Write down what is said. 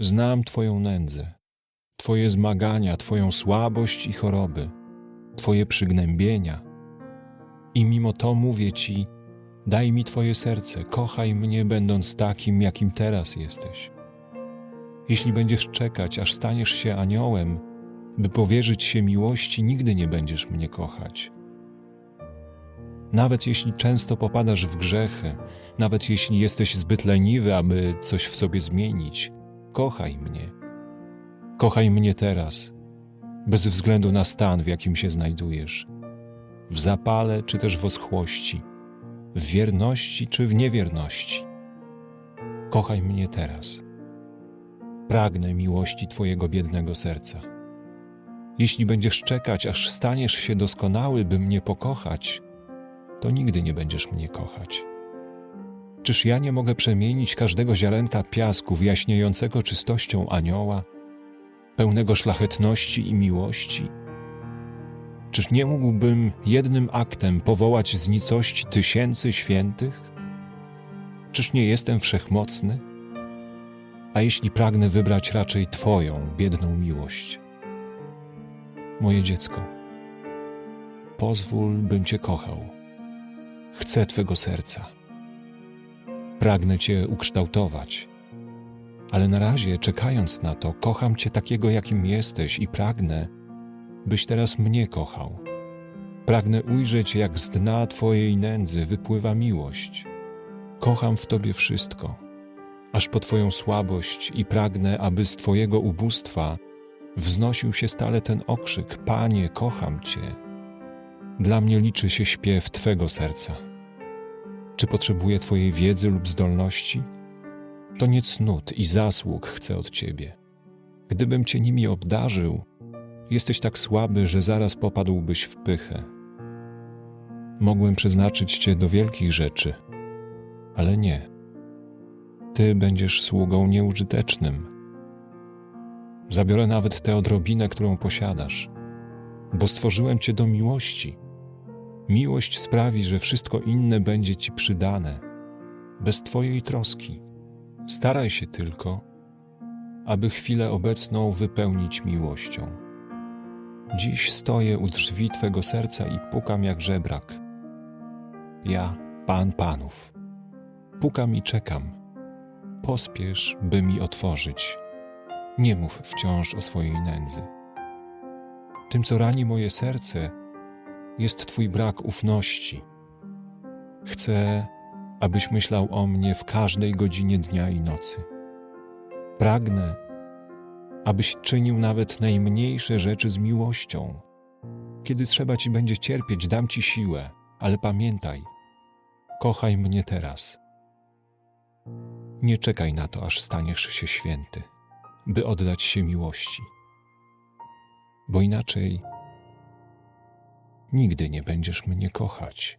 Znam Twoją nędzę, Twoje zmagania, Twoją słabość i choroby, Twoje przygnębienia. I mimo to mówię Ci, daj mi Twoje serce, kochaj mnie, będąc takim, jakim teraz jesteś. Jeśli będziesz czekać, aż staniesz się aniołem, by powierzyć się miłości, nigdy nie będziesz mnie kochać. Nawet jeśli często popadasz w grzechy, nawet jeśli jesteś zbyt leniwy, aby coś w sobie zmienić, kochaj mnie. Kochaj mnie teraz, bez względu na stan, w jakim się znajdujesz. W zapale czy też w oschłości, w wierności czy w niewierności. Kochaj mnie teraz. Pragnę miłości Twojego biednego serca. Jeśli będziesz czekać, aż staniesz się doskonały, by mnie pokochać, to nigdy nie będziesz mnie kochać. Czyż ja nie mogę przemienić każdego ziarenka piasku w jaśniejącego czystością anioła, pełnego szlachetności i miłości? Czyż nie mógłbym jednym aktem powołać z nicości tysięcy świętych? Czyż nie jestem wszechmocny? A jeśli pragnę wybrać raczej Twoją biedną miłość? Moje dziecko, pozwól, bym Cię kochał. Chcę Twego serca. Pragnę Cię ukształtować. Ale na razie, czekając na to, kocham Cię takiego, jakim jesteś i pragnę, byś teraz mnie kochał. Pragnę ujrzeć, jak z dna Twojej nędzy wypływa miłość. Kocham w Tobie wszystko, aż po Twoją słabość i pragnę, aby z Twojego ubóstwa wznosił się stale ten okrzyk: Panie, kocham Cię. Dla mnie liczy się śpiew Twego serca. Czy potrzebuję Twojej wiedzy lub zdolności? To nie cnót i zasług chcę od Ciebie. Gdybym Cię nimi obdarzył, jesteś tak słaby, że zaraz popadłbyś w pychę. Mogłem przeznaczyć Cię do wielkich rzeczy, ale nie. Ty będziesz sługą nieużytecznym. Zabiorę nawet tę odrobinę, którą posiadasz, bo stworzyłem Cię do miłości. Miłość sprawi, że wszystko inne będzie Ci przydane, bez Twojej troski. Staraj się tylko, aby chwilę obecną wypełnić miłością. Dziś stoję u drzwi Twego serca i pukam jak żebrak. Ja, Pan Panów. Pukam i czekam. Pospiesz, by mi otworzyć. Nie mów wciąż o swojej nędzy. Tym, co rani moje serce, jest Twój brak ufności. Chcę, abyś myślał o mnie w każdej godzinie dnia i nocy. Pragnę, abyś czynił nawet najmniejsze rzeczy z miłością. Kiedy trzeba Ci będzie cierpieć, dam Ci siłę, ale pamiętaj, kochaj mnie teraz. Nie czekaj na to, aż staniesz się święty, by oddać się miłości, bo inaczej nigdy nie będziesz mnie kochać.